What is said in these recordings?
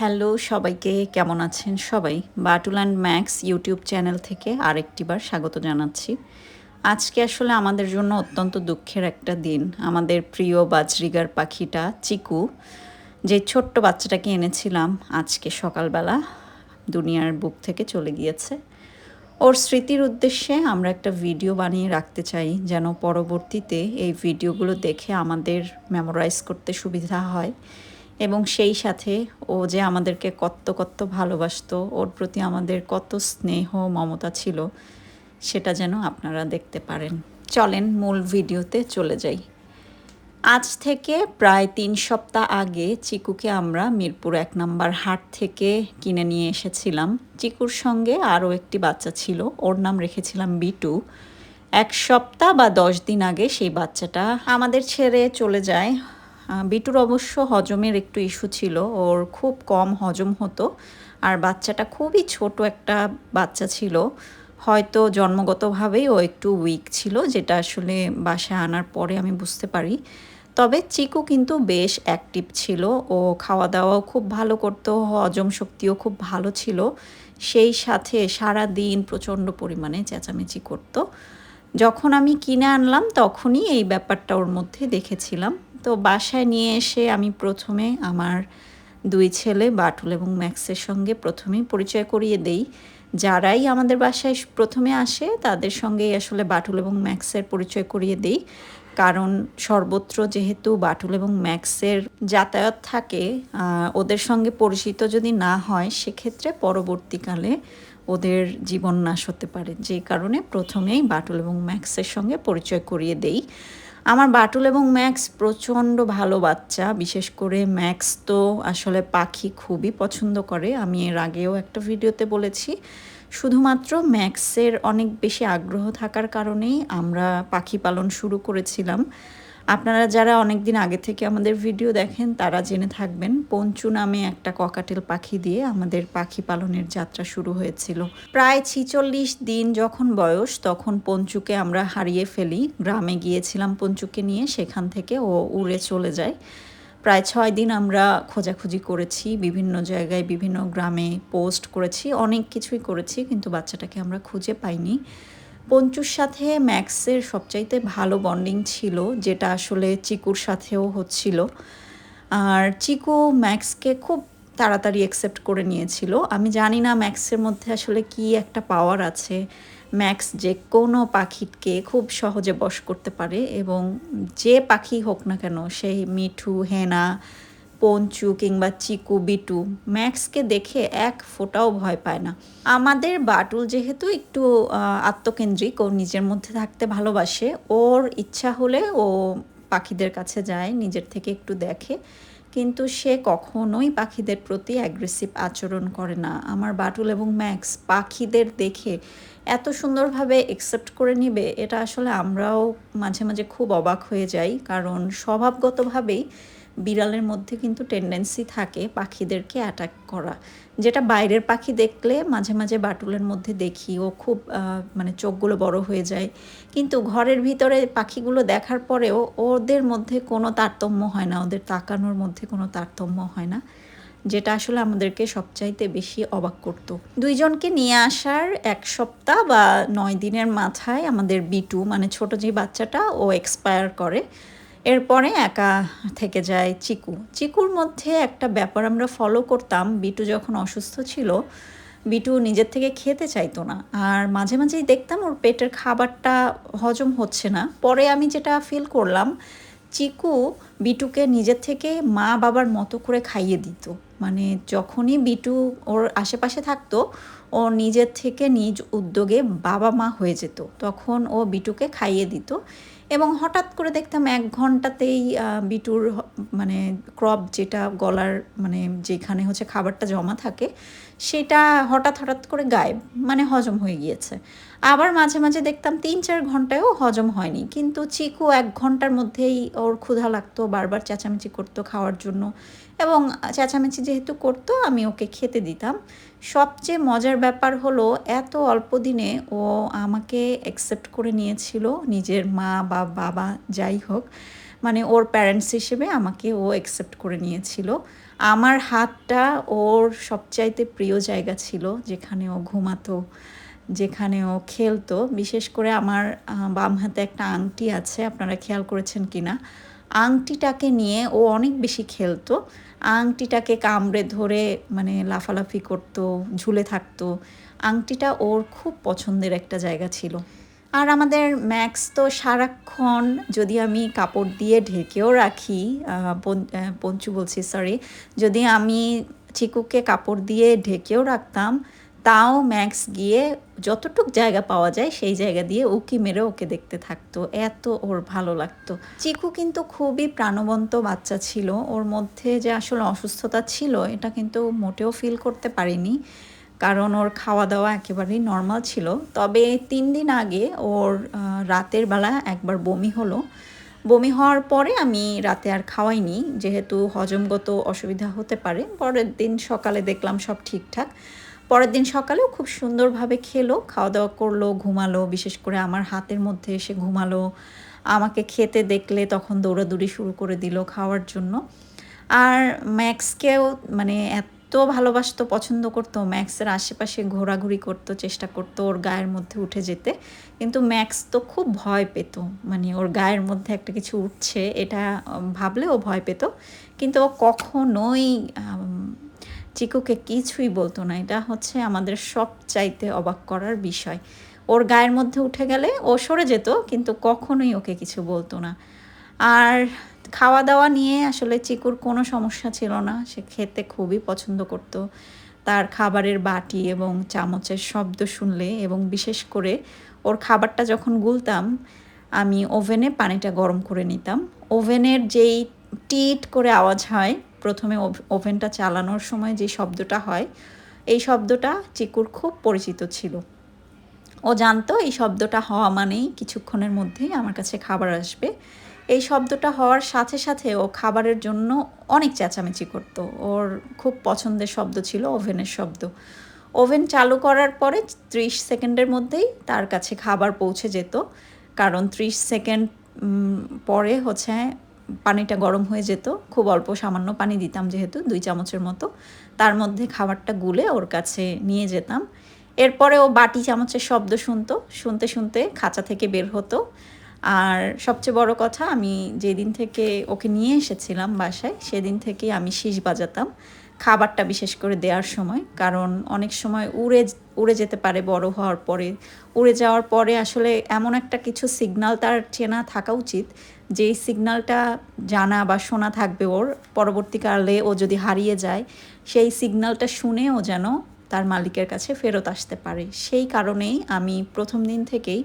Hello, সবাইকে কেমন আছেন সবাই? Batul and Max YouTube channel থেকে আরেকটিবার স্বাগত জানাচ্ছি। আজকে আসলে আমাদের জন্য অত্যন্ত দুঃখের একটা দিন। আমাদের প্রিয় বাজরিগার পাখিটা চিকু, যে ছোট্ট বাচ্চাটাকে এনেছিলাম আজকে সকালবেলা, দুনিয়ার বুক থেকে চলে গিয়েছে। ওর স্মৃতির উদ্দেশ্যে আমরা একটা ভিডিও বানিয়ে রাখতে চাই, যেন পরবর্তীতে এই ভিডিওগুলো দেখে আমাদের মেমোরাইজ করতে সুবিধা হয়। এবং সেই সাথে ও যে আমাদেরকে কত কত ভালোবাসতো, ওর প্রতি আমাদের কত স্নেহ, মমতা ছিল, সেটা যেন আপনারা দেখতে পারেন। চলেন মূল ভিডিওতে চলে যাই। আজ থেকে প্রায় তিন সপ্তাহ আগে চিকুকে আমরা মিরপুর এক নম্বর হাট থেকে কিনে নিয়ে এসেছিলাম। চিকুর সঙ্গে আরও একটি বাচ্চা ছিল, ওর নাম রেখেছিলাম বিটু। এক সপ্তাহ বা দশ দিন আগে সেই বাচ্চাটা আমাদের ছেড়ে চলে যায়। বিটুর অবশ্য হজমের একটু ইস্যু ছিল, ওর খুব কম হজম হতো, আর বাচ্চাটা খুবই ছোট একটা বাচ্চা ছিল। হয়তো জন্মগতভাবেই ও একটু উইক ছিল, যেটা আসলে বাসায় আনার পরে আমি বুঝতে পারি। তবে চিকু কিন্তু বেশ অ্যাক্টিভ ছিল, ও খাওয়া দাওয়াও খুব ভালো করতো, হজম শক্তিও খুব ভালো ছিল। সেই সাথে সারা দিন প্রচণ্ড পরিমাণে চেঁচামেচি করতো। যখন আমি কিনে আনলাম, তখনই এই ব্যাপারটা ওর মধ্যে দেখেছিলাম। তো বাসায় নিয়ে এসে আমি প্রথমে আমার দুই ছেলে, বাটুল এবং ম্যাক্সের সঙ্গে প্রথমেই পরিচয় করিয়ে দেই। যারাই আমাদের বাসায় প্রথমে আসে, তাদের সঙ্গেই আসলে বাটুল এবং ম্যাক্সের পরিচয় করিয়ে দেই। কারণ সর্বত্র যেহেতু বাটুল এবং ম্যাক্সের যাতায়াত থাকে ওদের সঙ্গে পরিচিত যদি না হয়, সেক্ষেত্রে পরবর্তীকালে ওদের জীবন নাশ হতে পারে। যে কারণে প্রথমেই বাটুল এবং ম্যাক্সের সঙ্গে পরিচয় করিয়ে দেই। আমার বাটুল এবং ম্যাক্স প্রচণ্ড ভালো বাচ্চা, বিশেষ করে ম্যাক্স তো আসলে পাখি খুবই পছন্দ করে। আমি এর আগেও একটা ভিডিওতে বলেছি, শুধুমাত্র ম্যাক্সের অনেক বেশি আগ্রহ থাকার কারণেই আমরা পাখি পালন শুরু করেছিলাম। আপনারা যারা অনেক দিন আগে থেকে আমাদের ভিডিও দেখেন, তারা জেনে থাকবেন, পঞ্চু নামে একটা ককাটেল পাখি দিয়ে আমাদের পাখি পালনের যাত্রা শুরু হয়েছিল। প্রায় ছিচল্লিশ দিন যখন বয়স, তখন পঞ্চুকে আমরা হারিয়ে ফেলি। গ্রামে গিয়েছিলাম পঞ্চুকে নিয়ে, সেখান থেকে ও উড়ে চলে যায়। প্রায় ছয় দিন আমরা খোঁজাখুঁজি করেছি, বিভিন্ন জায়গায়, বিভিন্ন গ্রামে পোস্ট করেছি, অনেক কিছুই করেছি, কিন্তু বাচ্চাটাকে আমরা খুঁজে পাইনি। পঞ্চুর সাথে ম্যাক্সের সবচাইতে ভালো বন্ডিং ছিল, যেটা আসলে চিকুর সাথেও হচ্ছিল। আর চিকু ম্যাক্সকে খুব তাড়াতাড়ি অ্যাকসেপ্ট করে নিয়েছিল। আমি জানি না ম্যাক্সের মধ্যে আসলে কি একটা পাওয়ার আছে। ম্যাক্স যে কোনো পাখিকে খুব সহজে বশ করতে পারে এবং যে পাখি হোক না কেন, সেই মিঠু, হেনা পঞ্চু কিংবা চিকু, বিটু, ম্যাক্সকে দেখে এক ফোটাও ভয় পায় না। আমাদের বাটুল যেহেতু একটু আত্মকেন্দ্রিক, ও নিজের মধ্যে থাকতে ভালোবাসে, ওর ইচ্ছা হলে ও পাখিদের কাছে যায়, নিজের থেকে একটু দেখে। কিন্তু সে কখনোই পাখিদের প্রতি অ্যাগ্রেসিভ আচরণ করে না। আমার বাটুল এবং ম্যাক্স পাখিদের দেখে এত সুন্দরভাবে একসেপ্ট করে নিবে, এটা আসলে আমরাও মাঝে মাঝে খুব অবাক হয়ে যাই। কারণ স্বভাবগতভাবেই বিড়ালের মধ্যে কিন্তু টেন্ডেন্সি থাকে পাখিদেরকে অ্যাটাক করা। যেটা বাইরের পাখি দেখলে মাঝে মাঝে বাটুলের মধ্যে দেখি, ও খুব মানে চোখগুলো বড় হয়ে যায়। কিন্তু ঘরের ভিতরে পাখিগুলো দেখার পরেও ওদের মধ্যে কোনো তারতম্য হয় না, ওদের তাকানোর মধ্যে কোনো তারতম্য হয় না, যেটা আসলে আমাদেরকে সবচাইতে বেশি অবাক করতো। দুইজনকে নিয়ে আসার এক সপ্তাহ বা নয় দিনের মাথায় আমাদের বিটু মানে ছোট যে বাচ্চাটা, ও এক্সপায়ার করে। এরপরে একা থেকে যায় চিকু। চিকুর মধ্যে একটা ব্যাপার আমরা ফলো করতাম, বিটু যখন অসুস্থ ছিল, বিটু নিজের থেকে খেতে চাইতো না। আর মাঝে মাঝেই দেখতাম ওর পেটের খাবারটা হজম হচ্ছে না। পরে আমি যেটা ফিল করলাম, চিকু বিটুকে নিজের থেকে মা বাবার মতো করে খাইয়ে দিত। মানে যখনই বিটু ওর আশেপাশে থাকতো ও নিজের থেকে নিজ উদ্যোগে বাবা মা হয়ে যেত। তখন ও বিটুকে খাইয়ে দিত এবং হঠাৎ করে দেখতাম এক ঘন্টাতেই বিটুর মানে ক্রপ যেটা গলার মানে যেখানে হচ্ছে খাবারটা জমা থাকে, সেটা হঠাৎ হঠাৎ করে গায়েব মানে হজম হয়ে গিয়েছে। আবার মাঝে মাঝে দেখতাম তিন, চার ঘন্টায়ও হজম হয়নি। কিন্তু চিকু এক ঘণ্টার মধ্যেই ওর ক্ষুধা লাগতো, বারবার চেঁচামেচি করতো খাওয়ার জন্য। এবং চেঁচামেচি যেহেতু করতো, আমি ওকে খেতে দিতাম। সবচেয়ে মজার ব্যাপার হলো, এত অল্প দিনে ও আমাকে অ্যাকসেপ্ট করে নিয়েছিল, নিজের মা বা বাবা যাই হোক। মানে ওর প্যারেন্টস হিসেবে আমাকে ও অ্যাকসেপ্ট করে নিয়েছিল। আমার হাতটা ওর সবচাইতে প্রিয় জায়গা ছিল, যেখানে ও ঘুমাতো, যেখানে ও খেলতো। বিশেষ করে আমার বাম হাতে একটা আংটি আছে, আপনারা খেয়াল করেছেন কি না আংটিটাকে নিয়ে ও অনেক বেশি খেলতো। আংটিটাকে কামড়ে ধরে মানে লাফালাফি করতো, ঝুলে থাকতো। আংটিটা ওর খুব পছন্দের একটা জায়গা ছিল। আর আমাদের ম্যাক্স তো সারাক্ষণ যদি আমি কাপড় দিয়ে ঢেকেও রাখি পঞ্চু বলছি সরি যদি আমি চিকুকে কাপড় দিয়ে ঢেকেও রাখতাম তাও ম্যাক্স গিয়ে যতটুক জায়গা পাওয়া যায় সেই জায়গা দিয়ে উকি মেরে ওকে দেখতে থাকতো। এত ওর ভালো লাগতো। চিকু কিন্তু খুবই প্রাণবন্ত বাচ্চা ছিল। ওর মধ্যে যে আসলে অসুস্থতা ছিল, এটা কিন্তু মোটেও ফিল করতে পারিনি। কারণ ওর খাওয়া দাওয়া একেবারেই নর্মাল ছিল। তবে তিন দিন আগে ওর রাতের বেলা একবার বমি হলো। বমি হওয়ার পরে আমি রাতে আর খাওয়াইনি। যেহেতু হজমগত অসুবিধা হতে পারে। পরের দিন সকালে দেখলাম সব ঠিকঠাক। পরের দিন সকালেও খুব সুন্দরভাবে খেলো খাওয়া দাওয়া করল ঘুমালো বিশেষ করে আমার হাতের মধ্যে এসে ঘুমালো। আমাকে খেতে দেখলে তখন দৌড়াদৌড়ি শুরু করে দিল খাওয়ার জন্য। আর ম্যাক্সকেও মানে এত ভালোবাসতো পছন্দ করতো ম্যাক্সের আশেপাশে ঘোরাঘুরি করতো চেষ্টা করতো ওর গায়ের মধ্যে উঠে যেতে। কিন্তু ম্যাক্স তো খুব ভয় পেত মানে ওর গায়ের মধ্যে একটা কিছু উঠছে এটা উম, ভাবলে ও ভয় পেত। কিন্তু ও কখনোই চিকুকে কিছুই বলতো না। এটা হচ্ছে আমাদের সব চাইতে অবাক করার বিষয়। ওর গায়ের মধ্যে উঠে গেলে ও সরে যেত, কিন্তু কখনোই ওকে কিছু বলতো না। আর খাওয়া দাওয়া নিয়ে আসলে চিকুর কোনো সমস্যা ছিল না। সে খেতে খুবই পছন্দ করত। তার খাবারের বাটি এবং চামচের শব্দ শুনলে এবং বিশেষ করে ওর খাবারটা যখন গুলতাম, আমি ওভেনে পানিটা গরম করে নিতাম। ওভেনের যেই টিট করে আওয়াজ হয় প্রথমে ওভ- ওভেনটা চালানোর সময় যে শব্দটা হয়, এই শব্দটা চিকুর খুব পরিচিত ছিল। ও জানতো এই শব্দটা হওয়া মানেই কিছুক্ষণের মধ্যেই আমার কাছে খাবার আসবে। এই শব্দটা হওয়ার সাথে সাথে ও খাবারের জন্য অনেক চেঁচামেচি করতো। ওর খুব পছন্দের শব্দ ছিল ওভেনের শব্দ। ওভেন চালু করার পরে ত্রিশ সেকেন্ডের মধ্যেই তার কাছে খাবার পৌঁছে যেত। কারণ ত্রিশ সেকেন্ড পরে হচ্ছে পানিটা গরম হয়ে যেত। খুব অল্প সামান্য পানি দিতাম যেহেতু, দুই চামচের মতো। তার মধ্যে খাবারটা গুলে ওর কাছে নিয়ে যেতাম। এরপরে ও বাটি চামচের শব্দ শুনতো, শুনতে শুনতে খাঁচা থেকে বের হতো। আর সবচেয়ে বড় কথা, আমি যেদিন থেকে ওকে নিয়ে এসেছিলাম বাসায়, সেদিন থেকে আমি শীষ বাজাতাম। খাবারটা বিশেষ করে দেওয়ার সময়, কারণ অনেক সময় উড়ে উড়ে যেতে পারে বড় হওয়ার পরে। উড়ে যাওয়ার পরে আসলে এমন একটা কিছু সিগনাল তার চেনা থাকা উচিত, যেই সিগনালটা জানা বা শোনা থাকবে ওর। পরবর্তীকালে ও যদি হারিয়ে যায়, সেই সিগনালটা শুনে ও যেন তার মালিকের কাছে ফেরত আসতে পারে। সেই কারণেই আমি প্রথম দিন থেকেই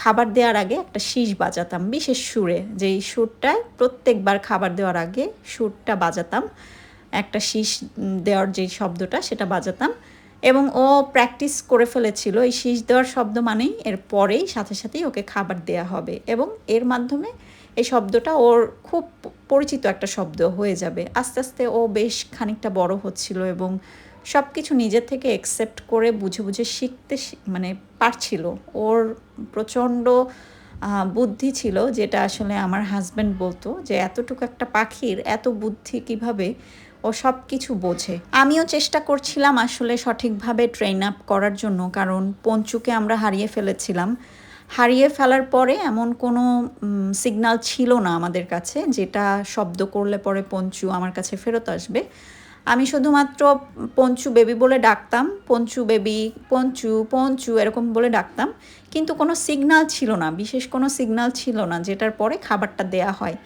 খাবার দেওয়ার আগে একটা শীষ বাজাতাম, বিশেষ সুরে। যেই সুরটায় প্রত্যেকবার খাবার দেওয়ার আগে সুরটা বাজাতাম। একটা শীষ দেওয়ার যে শব্দটা সেটা বাজাতাম। এবং ও প্র্যাকটিস করে ফেলেছিল, এই শীষ দেওয়ার শব্দ মানেই এর পরেই সাথে সাথেই ওকে খাবার দেয়া হবে এবং এর মাধ্যমে এই শব্দটা ওর খুব পরিচিত একটা শব্দ হয়ে যাবে। আস্তে আস্তে ও বেশ খানিকটা বড় হচ্ছিল এবং সব কিছু নিজের থেকে একসেপ্ট করে বুঝে বুঝে শিখতে মানে পারছিল। ওর প্রচণ্ড বুদ্ধি ছিল যেটা আসলে আমার হাজব্যান্ড বলতো যে, এতটুকু একটা পাখির এত বুদ্ধি কীভাবে ও সব কিছু বোঝে। আমিও চেষ্টা করছিলাম আসলে সঠিকভাবে ট্রেন আপ করার জন্য, কারণ পঞ্চুকে আমরা হারিয়ে ফেলেছিলাম। হারিয়ে ফেলার পরে এমন কোনো সিগনাল ছিল না আমাদের কাছে, যেটা শব্দ করলে পরে পঞ্চু আমার কাছে ফেরত আসবে। আমি শুধুমাত্র পঞ্চু বেবি বলে ডাকতাম, পঞ্চু বেবি পঞ্চু পঞ্চু এরকম বলে ডাকতাম। কিন্তু কোনো সিগনাল ছিল না, বিশেষ কোনো সিগনাল ছিল না, যেটার পরে খাবারটা দেয়া হয়।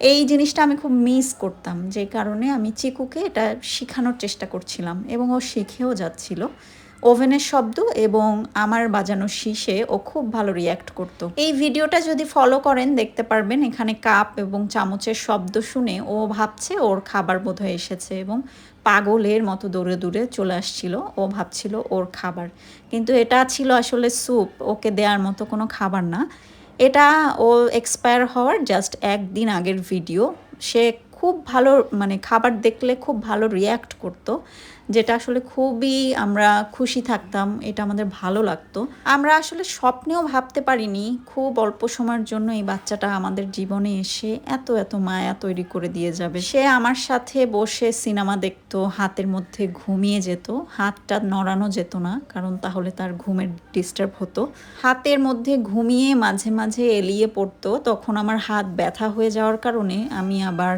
এই জিনিসটা আমি খুব মিস করতাম, যে কারণে আমি চিকুকে এটা শেখানোর চেষ্টা করছিলাম এবং ও শিখেও যাচ্ছিল। ওভেনের শব্দ এবং আমার বাজানো শীষে ও খুব ভালো রিয়্যাক্ট করতো। এই ভিডিওটা যদি ফলো করেন, দেখতে পারবেন এখানে কাপ এবং চামচের শব্দ শুনে ও ভাবছে ওর খাবার বোধহয় এসেছে এবং পাগলের মতো দৌড়ে দৌড়ে চলে আসছিল। ও ভাবছিল ওর খাবার। কিন্তু এটা ছিল আসলে স্যুপ ওকে দেওয়ার মতো কোনো খাবার না। এটা ও এক্সপায়ার হওয়ার জাস্ট একদিন আগের ভিডিও সে খুব ভালো মানে খাবার দেখলে খুব ভালো রিয়্যাক্ট করতো। যেটা আসলে খুবই আমরা খুশি থাকতাম, এটা আমাদের ভালো লাগতো। আমরা আসলে স্বপ্নেও ভাবতে পারিনি খুব অল্প সময়ের জন্য এই বাচ্চাটা আমাদের জীবনে এসে এত এত মায়া তৈরি করে দিয়ে যাবে। সে আমার সাথে বসে সিনেমা দেখতো, হাতের মধ্যে ঘুমিয়ে যেত, হাতটা নড়ানো যেত না, কারণ তাহলে তার ঘুমের ডিস্টার্ব হতো। হাতের মধ্যে ঘুমিয়ে মাঝে মাঝে এলিয়ে পড়তো, তখন আমার হাত ব্যথা হয়ে যাওয়ার কারণে আমি আবার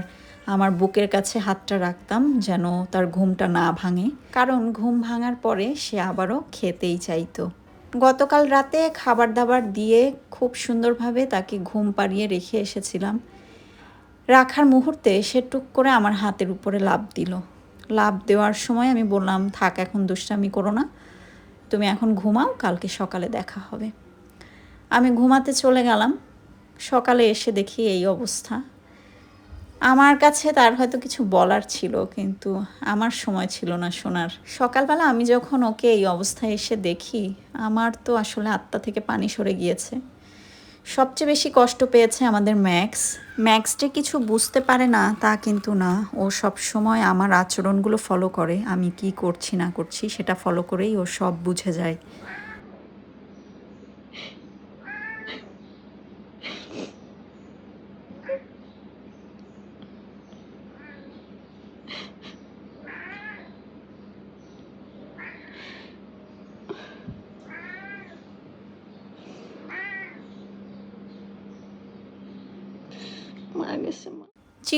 আমার বুকের কাছে হাতটা রাখতাম যেন তার ঘুমটা না ভাঙে। কারণ ঘুম ভাঙার পরে সে আবারও খেতেই চাইতো। গতকাল রাতে খাবার দাবার দিয়ে খুব সুন্দরভাবে তাকে ঘুম পাড়িয়ে রেখে এসেছিলাম। রাখার মুহূর্তে সে টুক করে আমার হাতের উপরে লাভ দিল। লাভ দেওয়ার সময় আমি বললাম, থাক, এখন দুষ্টামি করো না। তুমি এখন ঘুমাও, কালকে সকালে দেখা হবে। আমি ঘুমাতে চলে গেলাম। সকালে এসে দেখি এই অবস্থা। আমার কাছে তার হয়তো কিছু বলার ছিল, কিন্তু আমার সময় ছিল না শোনার। সকালবেলা আমি যখন ওকে এই অবস্থায় এসে দেখি, আমার তো আসলে আত্মা থেকে পানি সরে গিয়েছে। সবচেয়ে বেশি কষ্ট পেয়েছে আমাদের ম্যাক্স। ম্যাক্স যে কিছু বুঝতে পারে না, তা কিন্তু না। ও সব সময় আমার আচরণগুলো ফলো করে। আমি কি করছি, না করছি, সেটা ফলো করেই ও সব বুঝে যায়।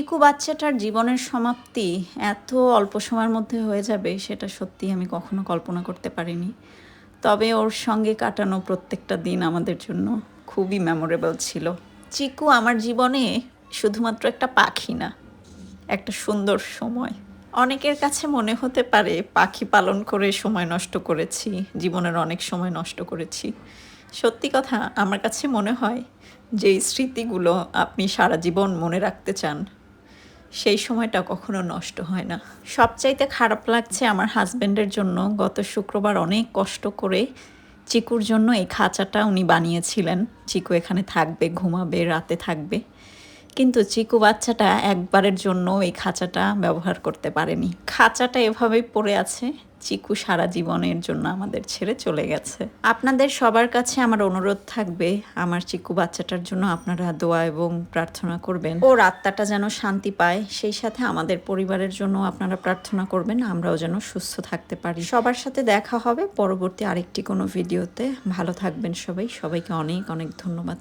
চিকু বাচ্চাটার জীবনের সমাপ্তি এত অল্প সময়ের মধ্যে হয়ে যাবে, সেটা সত্যি আমি কখনো কল্পনা করতে পারিনি। তবে ওর সঙ্গে কাটানো প্রত্যেকটা দিন আমাদের জন্য খুবই মেমোরেবল ছিল। চিকু আমার জীবনে শুধুমাত্র একটা পাখি না, একটা সুন্দর সময়। অনেকের কাছে মনে হতে পারে পাখি পালন করে সময় নষ্ট করেছি, জীবনের অনেক সময় নষ্ট করেছি। সত্যি কথা, আমার কাছে মনে হয় যে স্মৃতিগুলো আপনি সারা জীবন মনে রাখতে চান। সেই সময়টা কখনো নষ্ট হয় না। সবচাইতে খারাপ লাগছে আমার হাজব্যান্ডের জন্য। গত শুক্রবার অনেক কষ্ট করে চিকুর জন্য এই খাঁচাটা উনি বানিয়েছিলেন। চিকু এখানে থাকবে, ঘুমাবে, রাতে থাকবে। কিন্তু চিকু বাচ্চাটা একবারের জন্য এই খাঁচাটা ব্যবহার করতে পারেনি। খাঁচাটা এভাবেই পড়ে আছে, চিকু সারা জীবনের জন্য আমাদের ছেড়ে চলে গেছে। আপনাদের সবার কাছে আমার অনুরোধ থাকবে, আমার চিকু বাচ্চাটার জন্য আপনারা দোয়া এবং প্রার্থনা করবেন। ওর আত্মাটা যেন শান্তি পায়, সেই সাথে আমাদের পরিবারের জন্য আপনারা প্রার্থনা করবেন, আমরাও যেন সুস্থ থাকতে পারি। সবার সাথে দেখা হবে পরবর্তী আরেকটি কোনো ভিডিওতে। ভালো থাকবেন সবাই। সবাইকে অনেক অনেক ধন্যবাদ।